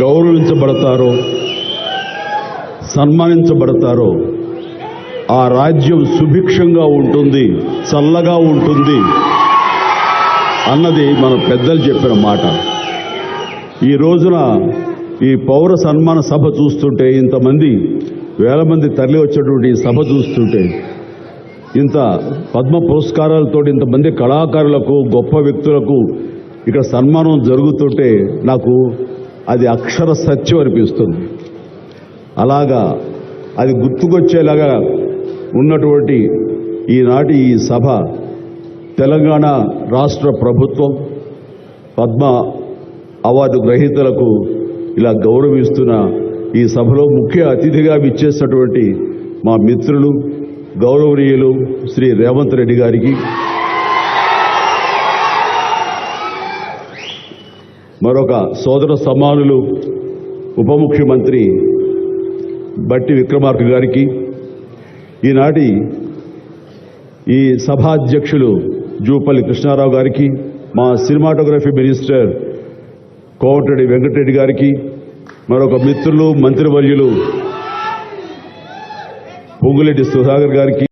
గౌరవించబడతారో సన్మానించబడతారో ఆ రాజ్యం సుభిక్షంగా ఉంటుంది చల్లగా ఉంటుంది అన్నది మన పెద్దలు చెప్పిన మాట. ఈ రోజున ఈ పౌర సన్మాన సభ చూస్తుంటే ఇంతమంది వేల మంది తరలి వచ్చేటువంటి ఈ సభ చూస్తుంటే ఇంత పద్మ పురస్కారాలతో ఇంతమంది కళాకారులకు గొప్ప వ్యక్తులకు ఇక్కడ సన్మానం జరుగుతుంటే నాకు అది అక్షర సత్యం అనిపిస్తుంది. అలాగా అది గుర్తుకొచ్చేలాగా ఉన్నటువంటి ఈనాటి ఈ సభ తెలంగాణ రాష్ట్ర ప్రభుత్వం పద్మ అవార్డు గ్రహీతలకు ఇలా గౌరవిస్తున్న ఈ సభలో ముఖ్య అతిథిగా విచ్చేసినటువంటి మా మిత్రులు గౌరవనీయులు శ్రీ రేవంత్ రెడ్డి గారికి మరొక సోదర సమానులు ఉప ముఖ్యమంత్రి బట్టి విక్రమార్క గారికి. ఈనాటి ఈ సభాధ్యక్షులు జూపల్లి కృష్ణారావు గారికి మా సినిమాటోగ్రఫీ మినిస్టర్ కోమటిరెడ్డి వెంకటరెడ్డి గారికి మరొక మిత్రులు మంత్రివర్యులు పొంగులెడ్డి సుధాకర్ గారికి